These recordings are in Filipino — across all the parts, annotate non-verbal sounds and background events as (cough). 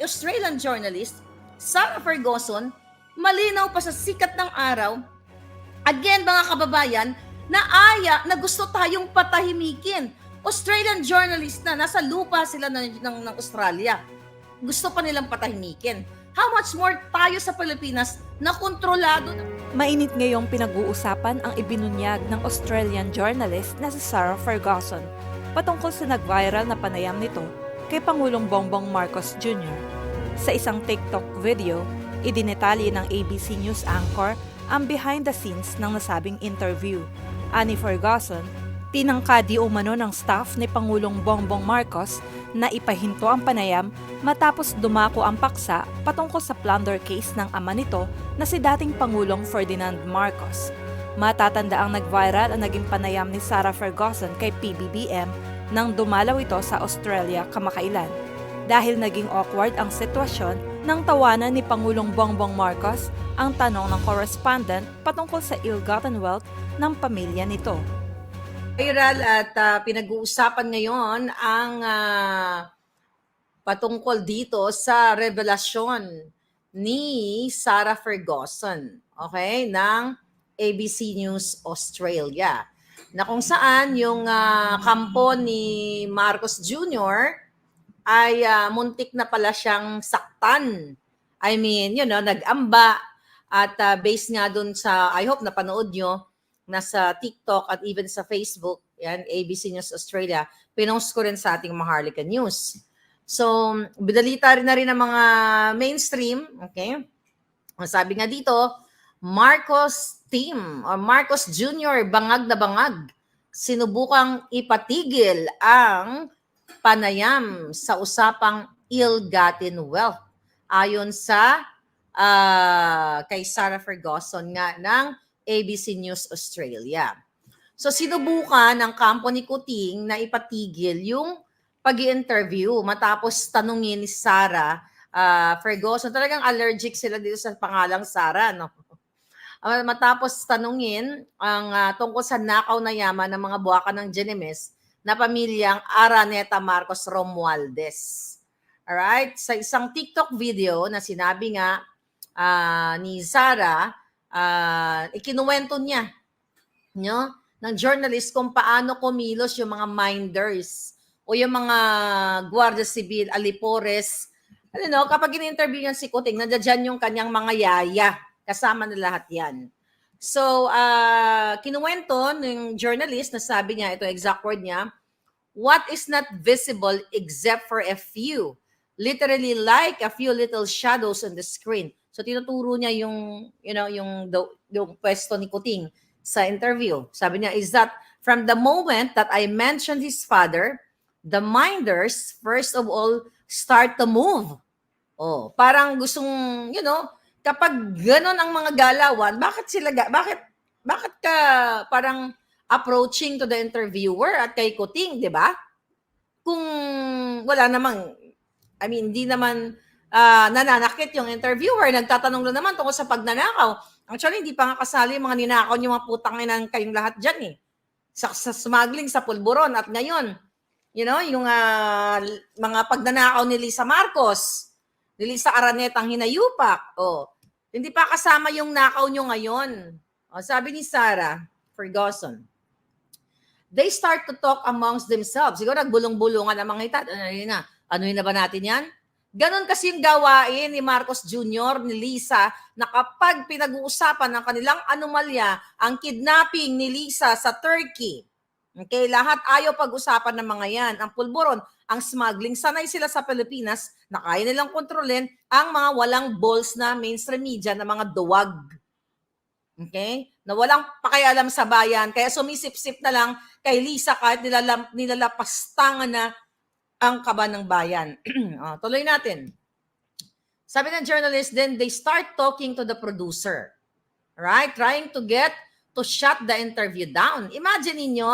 Australian journalist, Sarah Ferguson, malinaw pa sa sikat ng araw, again mga kababayan, na aya na gusto tayong patahimikin. Australian journalist na, nasa lupa sila ng, ng, ng Australia. Gusto pa nilang patahimikin. How much more tayo sa Pilipinas na kontrolado na Mainit ngayong pinag-uusapan ang ibinunyag ng Australian journalist na si Sarah Ferguson patungkol sa nag-viral na panayam nito kay Pangulong Bongbong Marcos Jr. Sa isang TikTok video, idinetali ng ABC News anchor ang behind the scenes ng nasabing interview. Ani Ferguson, tinangka di umano ng staff ni Pangulong Bongbong Marcos na ipahinto ang panayam matapos dumako ang paksa patungkol sa plunder case ng ama nito na si dating Pangulong Ferdinand Marcos. Matatanda ang nag-viral ang naging panayam ni Sarah Ferguson kay PBBM nang dumalaw ito sa Australia kamakailan. Dahil naging awkward ang sitwasyon nang tawanan ni Pangulong Bongbong Marcos ang tanong ng correspondent patungkol sa ill-gotten wealth ng pamilya nito. viral at ah, pinag-uusapan ngayon ang ah, patungkol dito sa revelasyon ni Sarah Ferguson, okay, ng ABC News Australia. Na kung saan yung ah, kampo ni Marcos Jr. ay ah, muntik na pala siyang saktan. I mean, you know, nag-amba at ah, based nga dun sa, I hope napanood nyo, nasa TikTok at even sa Facebook, yan, ABC News Australia, pinost ko rin sa ating Maharlika News. So, bidalita rin na rin ng mga mainstream, okay? Sabi nga dito, Marcos team or Marcos Jr. bangag na bangag sinubukang ipatigil ang panayam sa usapang ill-gotten wealth ayon sa ah, kay Sarah Ferguson nga ng ABC News Australia. So sinubukan ng kampo ni Kuting na ipatigil yung pag interview matapos tanungin ni Sarah ah, Ferguson. Talagang allergic sila dito sa pangalang Sarah, no? Ah, matapos tanungin ang ah, tungkol sa nakaw na yaman ng mga buwaka ng Genemes na pamilyang Araneta Marcos Romualdez. Alright? Sa isang TikTok video na sinabi nga ah, ni Sarah, ah, ikinuwento niya no, ng journalist kung paano kumilos yung mga minders o yung mga Guardia Civil, Alipores. Ano no, kapag in-interview niya si Kuting, nandiyan yung kanyang mga yaya. Kasama na lahat yan. So, uh, kinuwento ng journalist na sabi niya, ito exact word niya, what is not visible except for a few. Literally like a few little shadows on the screen. So, tinuturo niya yung, you know, yung, yung pwesto ni Kuting sa interview. Sabi niya, is that from the moment that I mentioned his father, the minders, first of all, start to move. Oh, parang gustong, you know, kapag ganon ang mga galawan, bakit sila, bakit, bakit ka parang approaching to the interviewer at kay Kuting, di ba? Kung wala namang, I mean, hindi naman ah, nananakit yung interviewer, nagtatanong lang naman tungkol sa pagnanakaw. Actually, hindi pa nga kasali yung mga ninakaw yung mga putang ina kayong lahat dyan eh. Sa, sa smuggling, sa pulburon. At ngayon, you know, yung ah, mga pagnanakaw ni Lisa Marcos, ni Lisa Araneta ang hinayupak. Oh, hindi pa kasama yung nakaw nyo ngayon. Oh, sabi ni Sarah Ferguson, they start to talk amongst themselves. Siguro nagbulong-bulungan ang mga ita. Ano yun na? Ano yun na ba natin yan? Ganon kasi yung gawain ni Marcos Jr., ni Lisa, na kapag pinag-uusapan ng kanilang anomalya, ang kidnapping ni Lisa sa Turkey, okay, lahat ayaw pag-usapan ng mga yan. Ang pulburon, ang smuggling, sanay sila sa Pilipinas na kaya nilang kontrolin ang mga walang balls na mainstream media na mga duwag. Okay? Na walang pakialam sa bayan. Kaya sumisip-sip na lang kay Lisa kahit nilalam, nilalapastangan na ang kaba ng bayan. Ah, (clears throat) tuloy natin. Sabi ng journalist, then they start talking to the producer. Right? Trying to get to shut the interview down. Imagine ninyo,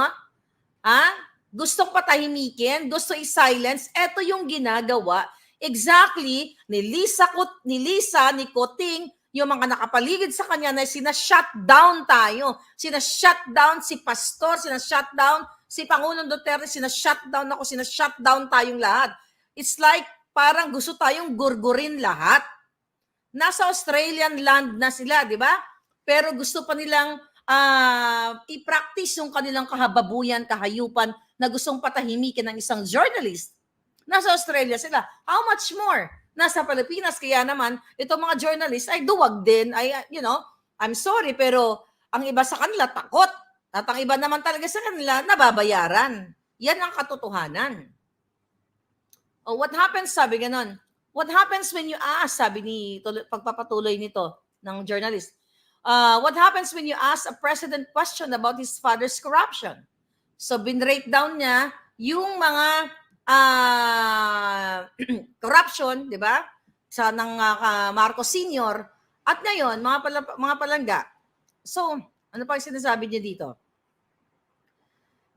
ah, gustong patahimikin, gusto i-silence, eto yung ginagawa exactly ni Lisa, ni Lisa, ni Koting, yung mga nakapaligid sa kanya na sina-shut down tayo. Sina-shut down si Pastor, sina-shut down si Pangulong Duterte, sina-shut down ako, sina-shut down tayong lahat. It's like parang gusto tayong gurgurin lahat. Nasa Australian land na sila, di ba? Pero gusto pa nilang ah, i-practice yung kanilang kahababuyan, kahayupan na gustong patahimikin ng isang journalist. Nasa Australia sila. How much more? Nasa Pilipinas, kaya naman, itong mga journalists ay duwag din. Ay, ah, you know, I'm sorry, pero ang iba sa kanila takot. At ang iba naman talaga sa kanila, nababayaran. Yan ang katotohanan. Oh, what happens, sabi ganon, what happens when you ask, sabi ni, tuloy- pagpapatuloy nito ng journalist, uh, what happens when you ask a president question about his father's corruption? So, binrate down niya yung mga ah, (clears throat) corruption, di ba? Sa ng ah, Marcos Senior at ngayon mga pala, mga palangga. So, ano pa yung sinasabi niya dito?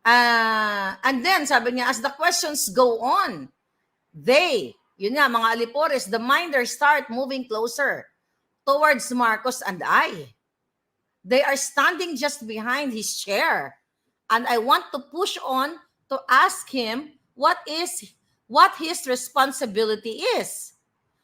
Ah, and then sabi niya as the questions go on, they, yun nga mga alipores, the minders start moving closer towards Marcos and I. They are standing just behind his chair. And I want to push on to ask him what is what his responsibility is.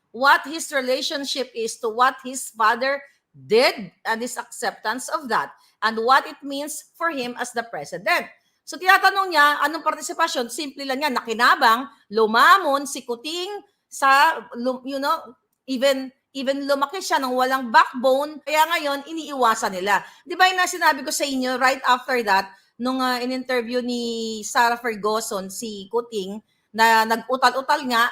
What his relationship is to what his father did and his acceptance of that and what it means for him as the president. So tinatanong niya, anong partisipasyon? Simple lang yan, nakinabang, lumamon, si Kuting, sa, you know, even even lumaki siya ng walang backbone, kaya ngayon, iniiwasan nila. Di ba yung na sinabi ko sa inyo, right after that, nung uh, in-interview ni Sarah Ferguson, si Kuting, na nag-utal-utal nga,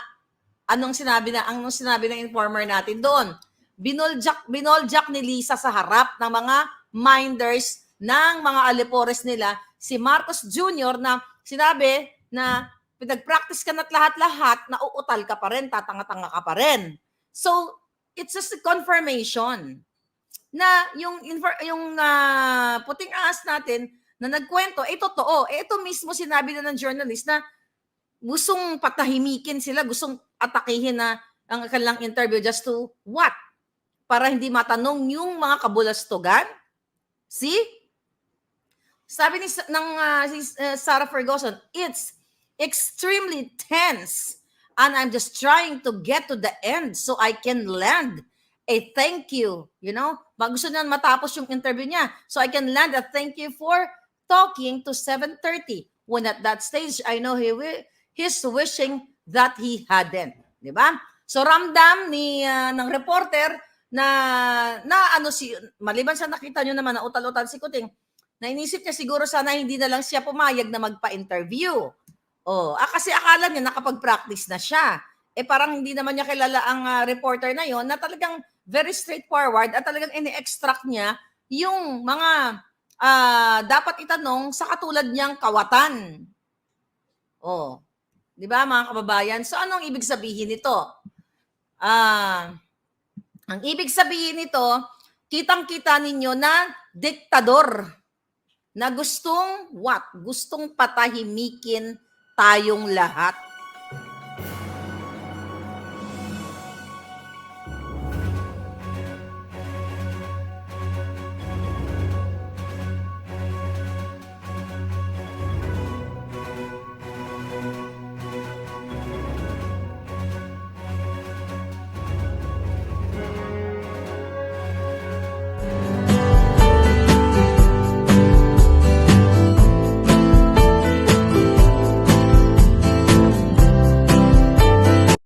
anong sinabi na, anong sinabi ng informer natin doon? Binoljak, binoljak ni Lisa sa harap ng mga minders ng mga alipores nila, si Marcos Jr. na sinabi na pinag-practice ka na't lahat-lahat, na uutal ka pa rin, tatanga-tanga ka pa rin. So, it's just a confirmation na yung yung ah, puting ahas natin na nagkwento, eh totoo. Eh ito mismo sinabi na ng journalist na gustong patahimikin sila, gustong atakihin na ang kanilang interview just to what? Para hindi matanong yung mga kabulastugan? See? Sabi ni ng ah, si uh, Sarah Ferguson, it's extremely tense and I'm just trying to get to the end so I can land a thank you, you know? Gusto niya matapos yung interview niya. So I can land a thank you for talking to 7.30. When at that stage, I know he wi- he's wishing that he hadn't. Di ba? So ramdam ni ah, ng reporter na na ano si maliban sa nakita nyo naman na utal-utal si Kuting, na inisip niya siguro sana hindi na lang siya pumayag na magpa-interview. Oh, ah, kasi akala niya nakapag-practice na siya. Eh parang hindi naman niya kilala ang ah, reporter na yon na talagang very straightforward at talagang ini-extract niya yung mga ah, dapat itanong sa katulad niyang kawatan. Oh. 'Di ba mga kababayan? So anong ibig sabihin nito? Ah, ang ibig sabihin nito, kitang-kita ninyo na diktador na gustong what? Gustong patahimikin tayong lahat.